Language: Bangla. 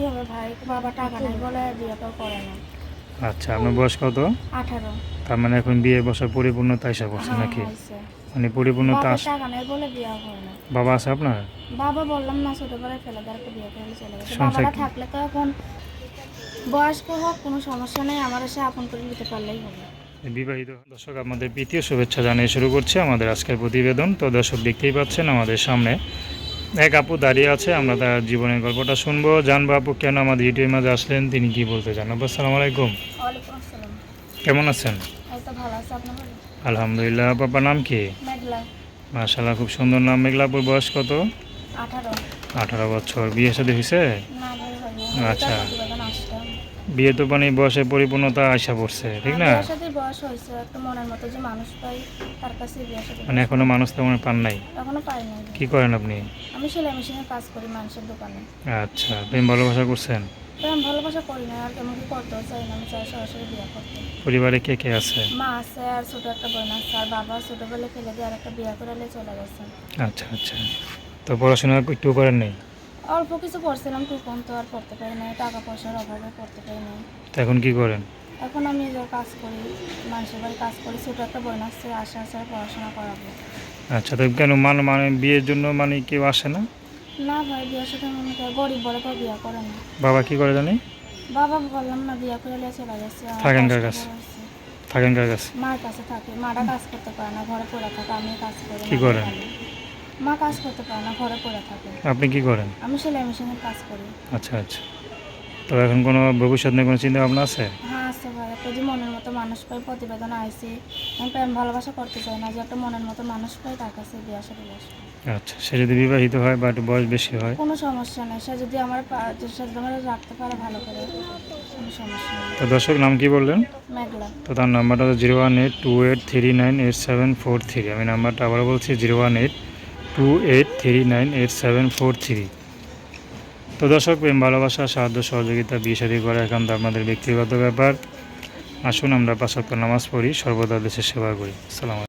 কি হবে ভাই। বাবা টাকা নাই বলে বিয়েটাও করে না। আচ্ছা আপনার বয়স কত? আঠারো। তার মানে এখন বিয়ে বসার পরিপূর্ণতা এসে পড়ছে হ্যাঁ, নাকি? মানে পরিপূর্ণতা আস টাকা নেই বলে বিয়ে হয় না। বাবা আছে আপনার? বাবা বললাম না ছোটবেলায় ফেলে বিয়ে করে চলে গেছে। কি- থাকলে তো এখন বয়স্ক হোক কোনো সমস্যা নেই। আমার এসে আপন করে নিতে পারলেই হবে। বিবাহিত দর্শক আমাদের প্রীতীয় শুভেচ্ছা জানিয়ে শুরু করছি। আমাদের আজকের প্রতিবেদন তো দর্শক দেখতেই পাচ্ছেন আমাদের সামনে। এক আপু দাঁড়িয়ে আছে আমরা তার জীবনের গল্পটা শুনব। জানব আপু কেন আমাদের ইউটিউবের মাঝে আসলেন তিনি কি বলতে চান? আপু আসসালামু আলাইকুম। কেমন আছেন? আলহামদুলিল্লাহ বাবার নাম কি? মাশাল্লাহ খুব সুন্দর নাম। মেঘলাপুর বয়স কত? আঠারো। বছর। বিয়ে সাথে হয়েছে? আচ্ছা। বিয়ে তো মানে বয়সে পরিপূর্ণতা আসা পড়ছে ঠিক না? সাথে বয়স হয়েছে একটা মনের মতো যে মানুষ পাই তার কাছে সাথে মানে এখনও মানুষ তেমন পান নাই? এখনও পাই নাই। কি করেন আপনি? আমি সেলাই মেশিনে কাজ করি মানুষের দোকানে। আচ্ছা প্রেম ভালোবাসা করছেন? ভালোবাসা করি না আর কেমন চাই না আমি চাই সরাসরি বিয়ে করতে। পরিবারে কে কে আছে? মা আছে আর ছোট একটা বোন আছে আর বাবা ছোটবেলায় ফেলে দিয়ে আর একটা বিয়ে করে নিয়ে চলে গেছে। আচ্ছা আচ্ছা। তো পড়াশোনা একটু করেন নেই? অল্প কিছু পড়ছিলাম টুকন তো আর পড়তে পারি নাই টাকা পয়সার অভাবে পড়তে পারি নাই। তো এখন কি করেন? এখন আমি যে কাজ করি মানুষের বাড়ি কাজ করি ছোট একটা বোন আশা আছে আর পড়াশোনা করাবো। আচ্ছা তো কেন মানে মানে বিয়ের জন্য মানে কেউ আসে না? না ভাই বিয়ের সাথে মনে করে গরিব বলে কেউ বিয়ে করে না। বাবা কি করে জানি? বাবা বললাম না বিয়ে করে নিয়ে চলে গেছে আর থাকেন কার কাছে? থাকেন কার কাছে? মার কাছে থাকে মারা কাজ করতে পারে না ঘরে পড়ে থাকে আমি কাজ করি কি করেন? মা কাজ করতে পারে না ঘরে পড়ে থাকে। আপনি কি করেন? আমি সেলাই মেশিনের কাজ করি। আচ্ছা আচ্ছা। তো এখন কোনো ভবিষ্যৎ নিয়ে কোনো চিন্তা ভাবনা আছে? হ্যাঁ আছে ভাই। একটা যে মনের মতো মানুষ পাই প্রতিবেদন আইসি আমি প্রেম ভালোবাসা করতে চাই না যে একটা মনের মতো মানুষ পাই তার কাছে বিয়ে সাথে বসবো। আচ্ছা সে যদি বিবাহিত হয় বা একটু বয়স বেশি হয়? কোনো সমস্যা নেই। সে যদি আমার পা- যে সে যদি আমার রাখতে পারে ভালো করে কোনো সমস্যা নেই। তো দর্শক নাম কি বললেন? মেঘলা। তো তার নাম্বারটা zero one eight two eight three nine eight seven four three. আমি নাম্বারটা আবার বলছি zero one eight two eight three nine eight seven four three তো দর্শক, প্রেম, ভালোবাসা, সাহায্য, সহযোগিতা, বিয়ে শাদী করা একান্ত আপনাদের ব্যক্তিগত ব্যাপার। আসুন আমরা পাঁচ নামাজ পড়ি, সর্বদা দেশের সেবা করি। সালাম